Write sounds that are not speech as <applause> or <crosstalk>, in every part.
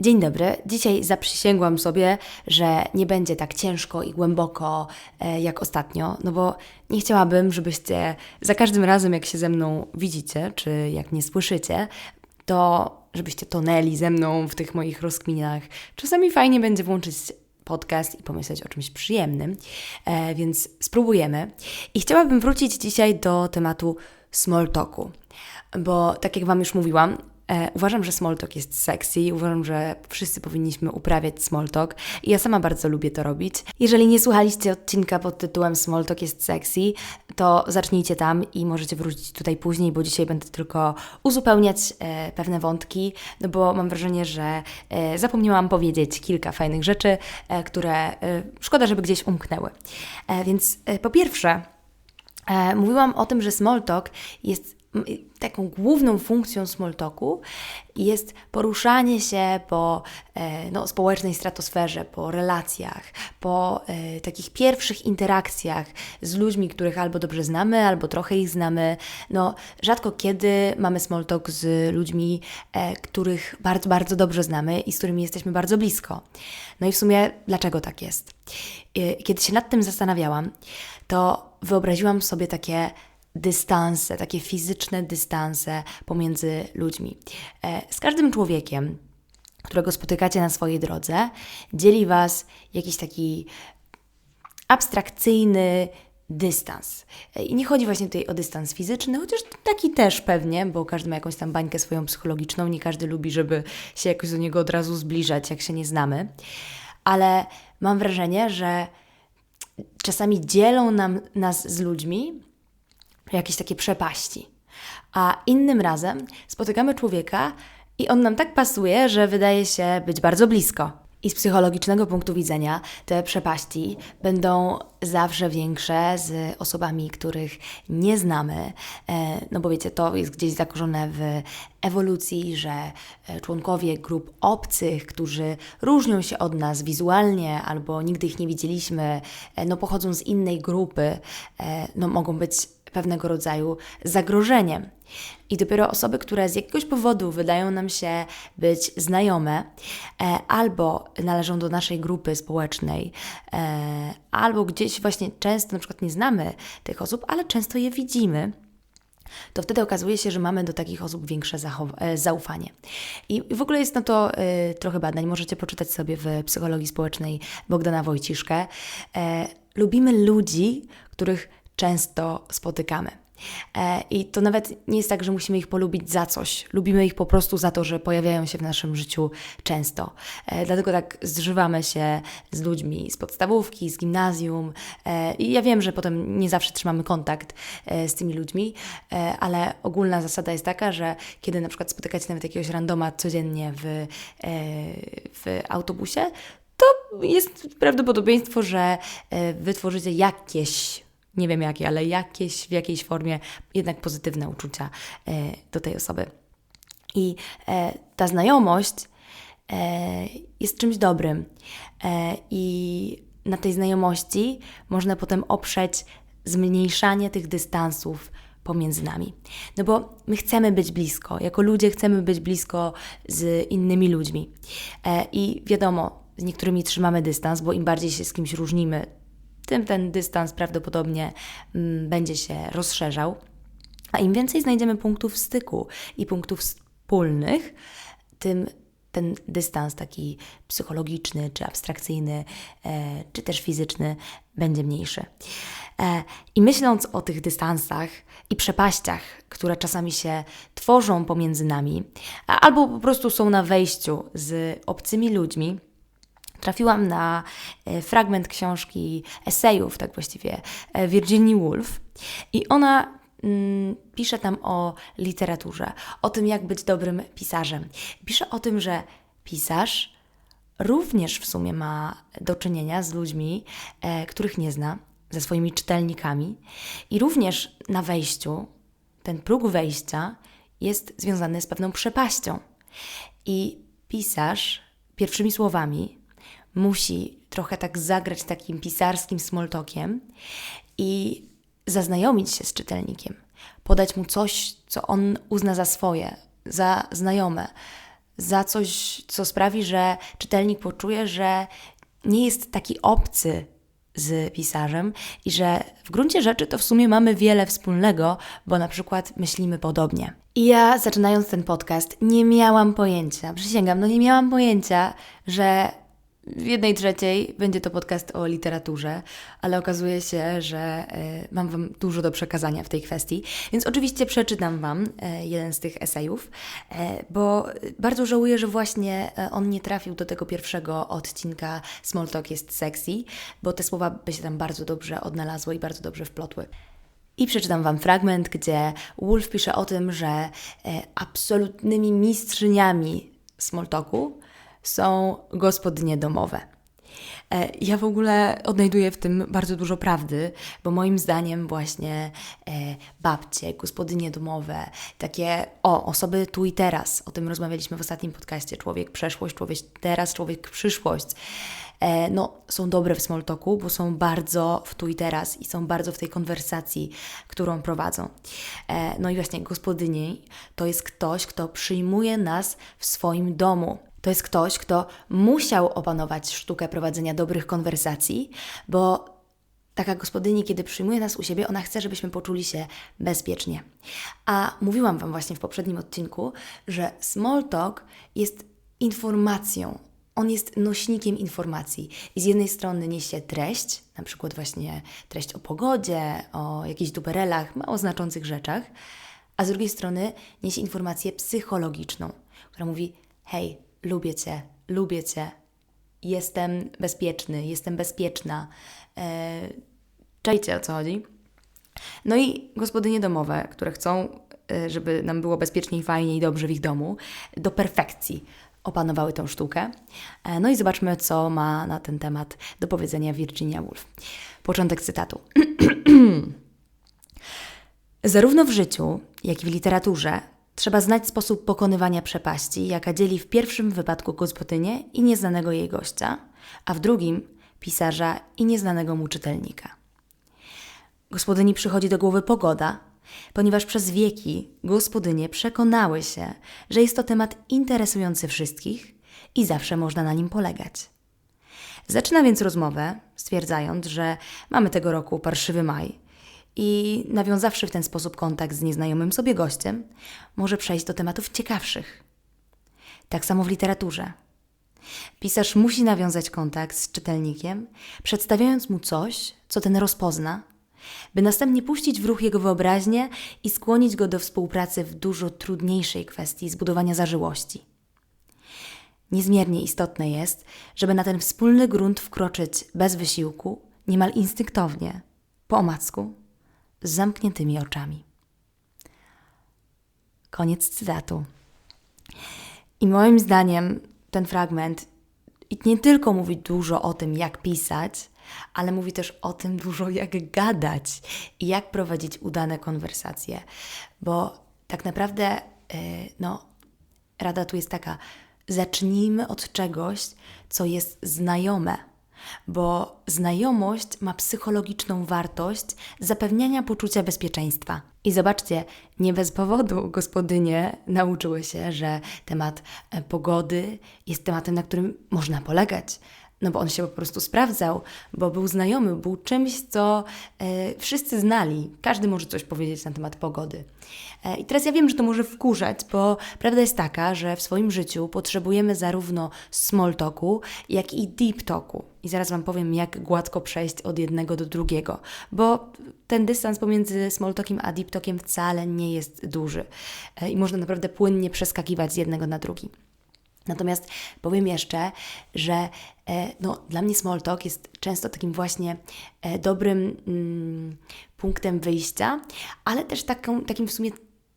Dzień dobry. Dzisiaj zaprzysięgłam sobie, że nie będzie tak ciężko i głęboko e, jak ostatnio, no bo nie chciałabym, żebyście za każdym razem, jak się ze mną widzicie, czy jak mnie słyszycie, to żebyście tonęli ze mną w tych moich rozkminach. Czasami fajnie będzie włączyć podcast i pomyśleć o czymś przyjemnym, e, więc spróbujemy. I chciałabym wrócić dzisiaj do tematu small talku, bo tak jak Wam już mówiłam, uważam, że small talk jest sexy, uważam, że wszyscy powinniśmy uprawiać small talk i ja sama bardzo lubię to robić. Jeżeli nie słuchaliście odcinka pod tytułem Small talk jest sexy, to zacznijcie tam i możecie wrócić tutaj później, bo dzisiaj będę tylko uzupełniać e, pewne wątki, no bo mam wrażenie, że e, zapomniałam powiedzieć kilka fajnych rzeczy, e, które e, szkoda, żeby gdzieś umknęły. E, więc e, po pierwsze, e, mówiłam o tym, że small talk jest taką główną funkcją smalltalku jest poruszanie się po e, no, społecznej stratosferze, po relacjach, po e, takich pierwszych interakcjach z ludźmi, których albo dobrze znamy, albo trochę ich znamy. No, rzadko kiedy mamy smalltalk z ludźmi, e, których bardzo, bardzo dobrze znamy i z którymi jesteśmy bardzo blisko. No i w sumie dlaczego tak jest? Kiedy się nad tym zastanawiałam, to wyobraziłam sobie takie dystanse, takie fizyczne dystanse pomiędzy ludźmi. E, z każdym człowiekiem, którego spotykacie na swojej drodze, dzieli Was jakiś taki abstrakcyjny dystans. E, I nie chodzi właśnie tutaj o dystans fizyczny, chociaż taki też pewnie, bo każdy ma jakąś tam bańkę swoją psychologiczną, nie każdy lubi, żeby się jakoś do niego od razu zbliżać, jak się nie znamy. Ale mam wrażenie, że czasami dzielą nam, nas z ludźmi jakieś takie przepaści. A innym razem spotykamy człowieka i on nam tak pasuje, że wydaje się być bardzo blisko. I z psychologicznego punktu widzenia te przepaści będą zawsze większe z osobami, których nie znamy. E, no bo wiecie, to jest gdzieś zakorzone w ewolucji, że e, członkowie grup obcych, którzy różnią się od nas wizualnie albo nigdy ich nie widzieliśmy, e, no pochodzą z innej grupy, no mogą być pewnego rodzaju zagrożeniem. I dopiero osoby, które z jakiegoś powodu wydają nam się być znajome, e, albo należą do naszej grupy społecznej, e, albo gdzieś właśnie często na przykład nie znamy tych osób, ale często je widzimy, to wtedy okazuje się, że mamy do takich osób większe e, zaufanie. I w ogóle jest na to y, trochę badań. Możecie poczytać sobie w psychologii społecznej Bogdana Wojciszkę. E, lubimy ludzi, których często spotykamy. E, I to nawet nie jest tak, że musimy ich polubić za coś. Lubimy ich po prostu za to, że pojawiają się w naszym życiu często. E, dlatego tak zżywamy się z ludźmi z podstawówki, z gimnazjum. E, I ja wiem, że potem nie zawsze trzymamy kontakt z tymi ludźmi, ale ogólna zasada jest taka, że kiedy na przykład spotykacie nawet jakiegoś randoma codziennie w, w autobusie, to jest prawdopodobieństwo, że wytworzycie jakieś nie wiem jakie, ale jakieś, w jakiejś formie jednak pozytywne uczucia e, do tej osoby. I e, ta znajomość e, jest czymś dobrym. I na tej znajomości można potem oprzeć zmniejszanie tych dystansów pomiędzy nami. No bo my chcemy być blisko, jako ludzie chcemy być blisko z innymi ludźmi. I wiadomo, z niektórymi trzymamy dystans, bo im bardziej się z kimś różnimy, tym ten dystans prawdopodobnie mm, będzie się rozszerzał. A im więcej znajdziemy punktów styku i punktów wspólnych, tym ten dystans taki psychologiczny, czy abstrakcyjny, e, czy też fizyczny będzie mniejszy. E, I myśląc o tych dystansach i przepaściach, które czasami się tworzą pomiędzy nami, albo po prostu są na wejściu z obcymi ludźmi, trafiłam na e, fragment książki esejów, tak właściwie, e, Virginia Woolf i ona mm, pisze tam o literaturze, o tym, jak być dobrym pisarzem. Pisze o tym, że pisarz również w sumie ma do czynienia z ludźmi, e, których nie zna, ze swoimi czytelnikami i również na wejściu, ten próg wejścia jest związany z pewną przepaścią. I pisarz pierwszymi słowami musi trochę tak zagrać takim pisarskim smoltokiem i zaznajomić się z czytelnikiem, podać mu coś, co on uzna za swoje, za znajome, za coś, co sprawi, że czytelnik poczuje, że nie jest taki obcy z pisarzem i że w gruncie rzeczy to w sumie mamy wiele wspólnego, bo na przykład myślimy podobnie. I ja zaczynając ten podcast nie miałam pojęcia, przysięgam, no nie miałam pojęcia, że w jednej trzeciej będzie to podcast o literaturze, ale okazuje się, że y, mam Wam dużo do przekazania w tej kwestii, więc oczywiście przeczytam Wam y, jeden z tych esejów, y, bo bardzo żałuję, że właśnie on nie trafił do tego pierwszego odcinka Small Talk jest sexy, bo te słowa by się tam bardzo dobrze odnalazły i bardzo dobrze wplotły. I przeczytam Wam fragment, gdzie Wolf pisze o tym, że absolutnymi mistrzyniami smalltalku są gospodynie domowe. E, ja w ogóle odnajduję w tym bardzo dużo prawdy, bo moim zdaniem właśnie e, babcie, gospodynie domowe, takie o, osoby tu i teraz, o tym rozmawialiśmy w ostatnim podcaście, człowiek przeszłość, człowiek teraz, człowiek przyszłość, e, no, są dobre w small bo są bardzo w tu i teraz i są bardzo w tej konwersacji, którą prowadzą. No i właśnie gospodyni to jest ktoś, kto przyjmuje nas w swoim domu. To jest ktoś, kto musiał opanować sztukę prowadzenia dobrych konwersacji, bo taka gospodyni, kiedy przyjmuje nas u siebie, ona chce, żebyśmy poczuli się bezpiecznie. A mówiłam Wam właśnie w poprzednim odcinku, że small talk jest informacją. On jest nośnikiem informacji. I z jednej strony niesie treść, na przykład właśnie treść o pogodzie, o jakichś duperelach, mało znaczących rzeczach, a z drugiej strony niesie informację psychologiczną, która mówi: hej, lubię Cię, lubię Cię, jestem bezpieczny, jestem bezpieczna. E, czajcie o co chodzi. No i gospodynie domowe, które chcą, e, żeby nam było bezpiecznie i fajnie i dobrze w ich domu, do perfekcji opanowały tą sztukę. E, no i zobaczmy, co ma na ten temat do powiedzenia Virginia Woolf. Początek cytatu. <clears throat> Zarówno w życiu, jak i w literaturze Trzeba znać sposób pokonywania przepaści, jaka dzieli w pierwszym wypadku gospodynię i nieznanego jej gościa, a w drugim pisarza i nieznanego mu czytelnika. Gospodyni przychodzi do głowy pogoda, ponieważ przez wieki gospodynie przekonały się, że jest to temat interesujący wszystkich i zawsze można na nim polegać. Zaczyna więc rozmowę, stwierdzając, że mamy tego roku parszywy maj i nawiązawszy w ten sposób kontakt z nieznajomym sobie gościem, może przejść do tematów ciekawszych. Tak samo w literaturze. Pisarz musi nawiązać kontakt z czytelnikiem, przedstawiając mu coś, co ten rozpozna, by następnie puścić w ruch jego wyobraźnię i skłonić go do współpracy w dużo trudniejszej kwestii zbudowania zażyłości. Niezmiernie istotne jest, żeby na ten wspólny grunt wkroczyć bez wysiłku, niemal instynktownie, po omacku, z zamkniętymi oczami. Koniec cytatu. I moim zdaniem ten fragment nie tylko mówi dużo o tym, jak pisać, ale mówi też o tym dużo, jak gadać i jak prowadzić udane konwersacje. Bo tak naprawdę, e, no, rada tu jest taka: zacznijmy od czegoś, co jest znajome bo znajomość ma psychologiczną wartość zapewniania poczucia bezpieczeństwa. I zobaczcie, nie bez powodu gospodynie nauczyły się, że temat e, pogody jest tematem, na którym można polegać no bo on się po prostu sprawdzał, bo był znajomy, był czymś, co e, wszyscy znali. Każdy może coś powiedzieć na temat pogody. E, I teraz ja wiem, że to może wkurzać, bo prawda jest taka, że w swoim życiu potrzebujemy zarówno small talku, jak i deep talku. I zaraz Wam powiem, jak gładko przejść od jednego do drugiego, bo ten dystans pomiędzy small talkiem a deep talkiem wcale nie jest duży e, i można naprawdę płynnie przeskakiwać z jednego na drugi. Natomiast powiem jeszcze, że e, no, dla mnie small talk jest często takim właśnie e, dobrym mm, punktem wyjścia, ale też taką, takim w sumie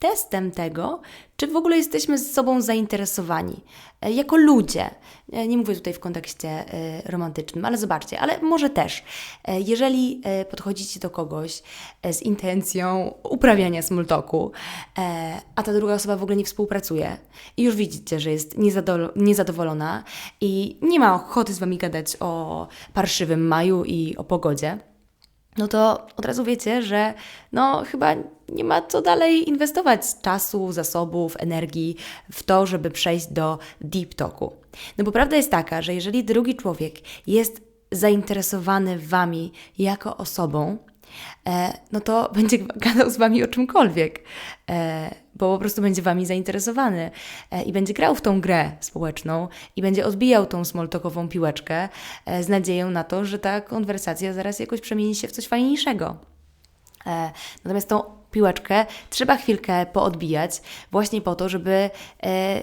testem tego, czy w ogóle jesteśmy z sobą zainteresowani e, jako ludzie. E, nie mówię tutaj w kontekście e, romantycznym, ale zobaczcie, ale może też. Jeżeli podchodzicie do kogoś z intencją uprawiania smultoku, a ta druga osoba w ogóle nie współpracuje i już widzicie, że jest niezadowolona i nie ma ochoty z Wami gadać o parszywym maju i o pogodzie, no to od razu wiecie, że no chyba nie ma co dalej inwestować czasu, zasobów, energii w to, żeby przejść do deep talku. No bo prawda jest taka, że jeżeli drugi człowiek jest zainteresowany Wami jako osobą, no to <laughs> będzie gadał z Wami o czymkolwiek, e, bo po prostu będzie Wami zainteresowany e, i będzie grał w tą grę społeczną i będzie odbijał tą smoltokową piłeczkę z nadzieją na to, że ta konwersacja zaraz jakoś przemieni się w coś fajniejszego. Natomiast tą piłeczkę trzeba chwilkę poodbijać, właśnie po to, żeby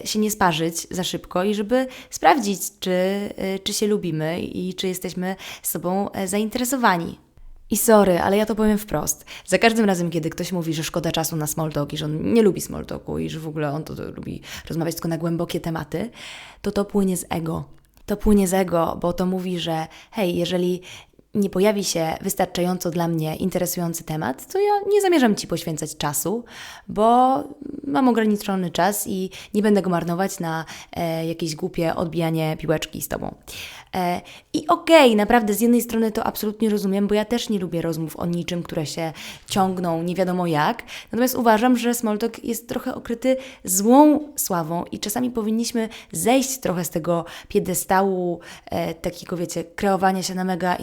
się nie sparzyć za szybko i żeby sprawdzić, czy, czy się lubimy i czy jesteśmy sobą zainteresowani. I sorry, ale ja to powiem wprost. Za każdym razem, kiedy ktoś mówi, że szkoda czasu na small talk i że on nie lubi small talku i że w ogóle on to, to lubi rozmawiać tylko na głębokie tematy, to to płynie z ego. To płynie z ego, bo to mówi, że hej, jeżeli nie pojawi się wystarczająco dla mnie interesujący temat, to ja nie zamierzam Ci poświęcać czasu, bo mam ograniczony czas i nie będę go marnować na e, jakieś głupie odbijanie piłeczki z Tobą. E, I okej, okay, naprawdę z jednej strony to absolutnie rozumiem, bo ja też nie lubię rozmów o niczym, które się ciągną nie wiadomo jak. Natomiast uważam, że Smalltalk jest trochę okryty złą sławą i czasami powinniśmy zejść trochę z tego piedestału e, takiego, wiecie, kreowania się na mega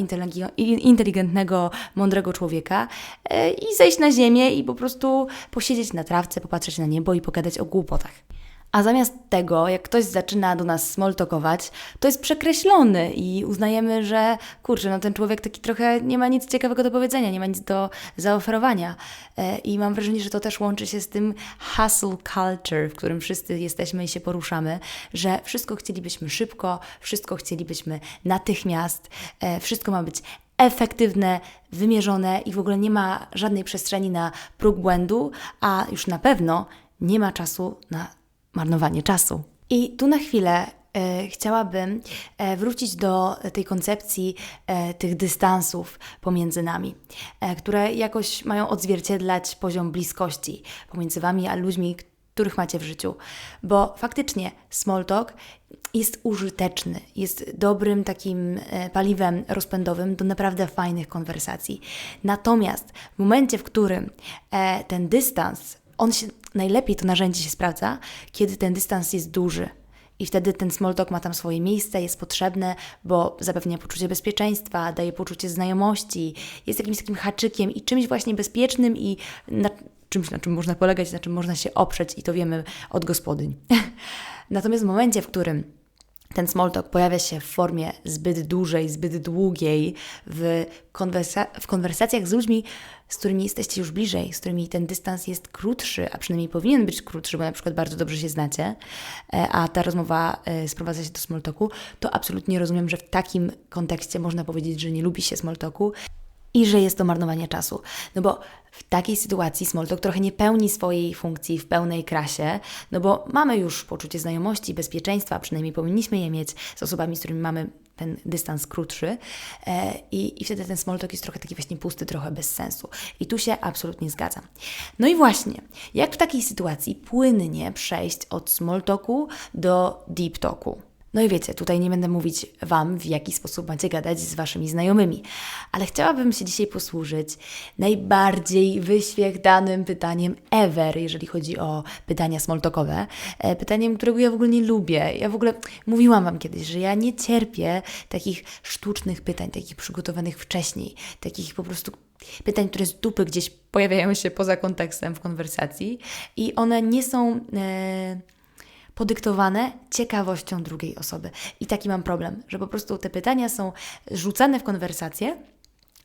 inteligentnego, mądrego człowieka e, i zejść na ziemię i po prostu posiedzieć na trawce, popatrzeć na niebo i pogadać o głupotach. A zamiast tego, jak ktoś zaczyna do nas smoltokować, to jest przekreślony i uznajemy, że kurczę, no ten człowiek taki trochę nie ma nic ciekawego do powiedzenia, nie ma nic do zaoferowania. E, I mam wrażenie, że to też łączy się z tym hustle culture, w którym wszyscy jesteśmy i się poruszamy, że wszystko chcielibyśmy szybko, wszystko chcielibyśmy natychmiast, e, wszystko ma być efektywne, wymierzone i w ogóle nie ma żadnej przestrzeni na próg błędu, a już na pewno nie ma czasu na marnowanie czasu. I tu na chwilę e, chciałabym e, wrócić do tej koncepcji e, tych dystansów pomiędzy nami, które jakoś mają odzwierciedlać poziom bliskości pomiędzy Wami a ludźmi, których macie w życiu. Bo faktycznie small talk jest użyteczny, jest dobrym takim paliwem rozpędowym do naprawdę fajnych konwersacji. Natomiast w momencie, w którym ten dystans on się, najlepiej to narzędzie się sprawdza, kiedy ten dystans jest duży. I wtedy ten small talk ma tam swoje miejsce, jest potrzebne, bo zapewnia poczucie bezpieczeństwa, daje poczucie znajomości, jest jakimś takim haczykiem i czymś właśnie bezpiecznym i na, czymś, na czym można polegać, na czym można się oprzeć i to wiemy od gospodyń. <laughs> Natomiast w momencie, w którym ten small talk pojawia się w formie zbyt dużej, zbyt długiej, w, konwersa w konwersacjach z ludźmi, z którymi jesteście już bliżej, z którymi ten dystans jest krótszy, a przynajmniej powinien być krótszy, bo na przykład bardzo dobrze się znacie, e, a ta rozmowa e, sprowadza się do small talku, to absolutnie rozumiem, że w takim kontekście można powiedzieć, że nie lubi się small talku i że jest to marnowanie czasu. No bo w takiej sytuacji Smalltalk trochę nie pełni swojej funkcji w pełnej krasie, no bo mamy już poczucie znajomości, bezpieczeństwa, przynajmniej powinniśmy je mieć z osobami, z którymi mamy ten dystans krótszy e, i, i wtedy ten smalltalk jest trochę taki właśnie pusty, trochę bez sensu. I tu się absolutnie zgadzam. No i właśnie, jak w takiej sytuacji płynnie przejść od smalltalku do deep talku? No i wiecie, tutaj nie będę mówić Wam, w jaki sposób macie gadać z Waszymi znajomymi, ale chciałabym się dzisiaj posłużyć najbardziej wyświechtanym pytaniem ever, jeżeli chodzi o pytania smoltokowe. E, pytaniem, którego ja w ogóle nie lubię. Ja w ogóle mówiłam Wam kiedyś, że ja nie cierpię takich sztucznych pytań, takich przygotowanych wcześniej, takich po prostu pytań, które z dupy gdzieś pojawiają się poza kontekstem w konwersacji i one nie są... E, podyktowane ciekawością drugiej osoby. I taki mam problem, że po prostu te pytania są rzucane w konwersację,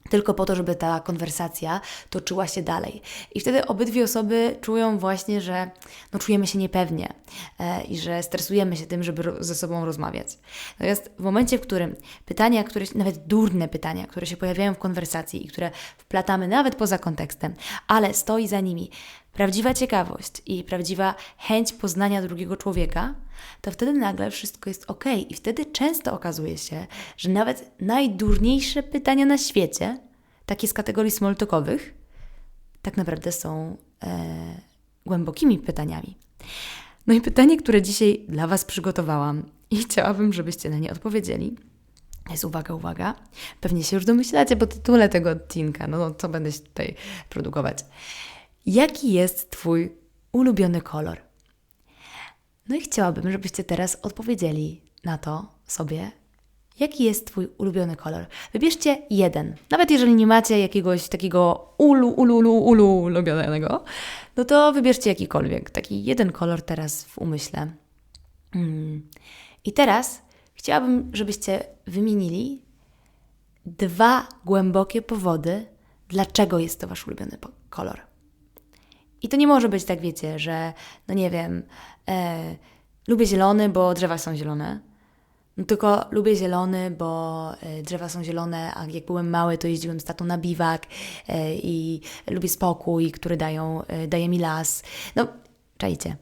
tylko po to, żeby ta konwersacja toczyła się dalej. I wtedy obydwie osoby czują właśnie, że no, czujemy się niepewnie e, i że stresujemy się tym, żeby ze sobą rozmawiać. Natomiast w momencie, w którym pytania, które, nawet durne pytania, które się pojawiają w konwersacji i które wplatamy nawet poza kontekstem, ale stoi za nimi prawdziwa ciekawość i prawdziwa chęć poznania drugiego człowieka, to wtedy nagle wszystko jest ok. I wtedy często okazuje się, że nawet najdurniejsze pytania na świecie, takie z kategorii smalltalkowych, tak naprawdę są e, głębokimi pytaniami. No i pytanie, które dzisiaj dla Was przygotowałam i <laughs> chciałabym, żebyście na nie odpowiedzieli, jest uwaga, uwaga. Pewnie się już domyślacie po tytule tego odcinka. No, no co będę się tutaj produkować. Jaki jest Twój ulubiony kolor? No i chciałabym, żebyście teraz odpowiedzieli na to sobie, jaki jest Twój ulubiony kolor. Wybierzcie jeden. Nawet jeżeli nie macie jakiegoś takiego ulu, ulu, ulu, ulu ulubionego, no to wybierzcie jakikolwiek. Taki jeden kolor teraz w umyśle. Mm. I teraz chciałabym, żebyście wymienili dwa głębokie powody, dlaczego jest to Wasz ulubiony kolor. I to nie może być tak, wiecie, że no nie wiem, e, lubię zielony, bo drzewa są zielone. No tylko lubię zielony, bo e, drzewa są zielone, a jak byłem mały, to jeździłem z tatą na biwak e, i lubię spokój, który dają, e, daje mi las. No, czajcie.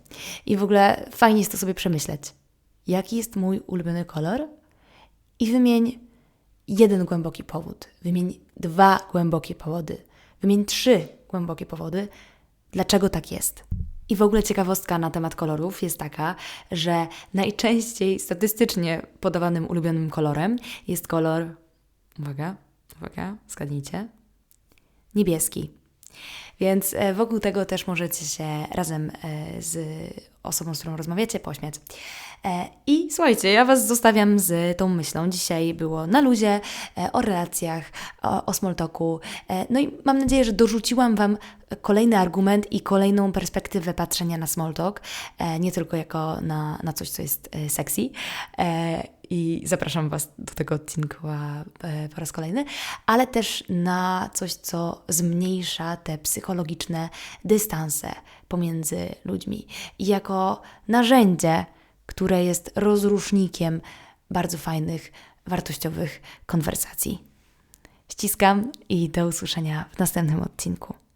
I w ogóle fajnie jest to sobie przemyśleć. Jaki jest mój ulubiony kolor? I wymień jeden głęboki powód. Wymień dwa głębokie powody. Wymień trzy głębokie powody, dlaczego tak jest. I w ogóle ciekawostka na temat kolorów jest taka, że najczęściej statystycznie podawanym ulubionym kolorem jest kolor. Uwaga, uwaga, zgadnijcie. Niebieski. Więc e, wokół tego też możecie się razem e, z osobą, z którą rozmawiacie, pośmiać. E, I słuchajcie, ja Was zostawiam z tą myślą. Dzisiaj było na luzie, e, o relacjach, o, o small talku. E, No i mam nadzieję, że dorzuciłam Wam kolejny argument i kolejną perspektywę patrzenia na e, nie tylko jako na, na coś, co jest sexy. I zapraszam Was do tego odcinka po raz kolejny, ale też na coś, co zmniejsza te psychologiczne dystanse pomiędzy ludźmi. I jako narzędzie, które jest rozrusznikiem bardzo fajnych, wartościowych konwersacji. Ściskam i do usłyszenia w następnym odcinku.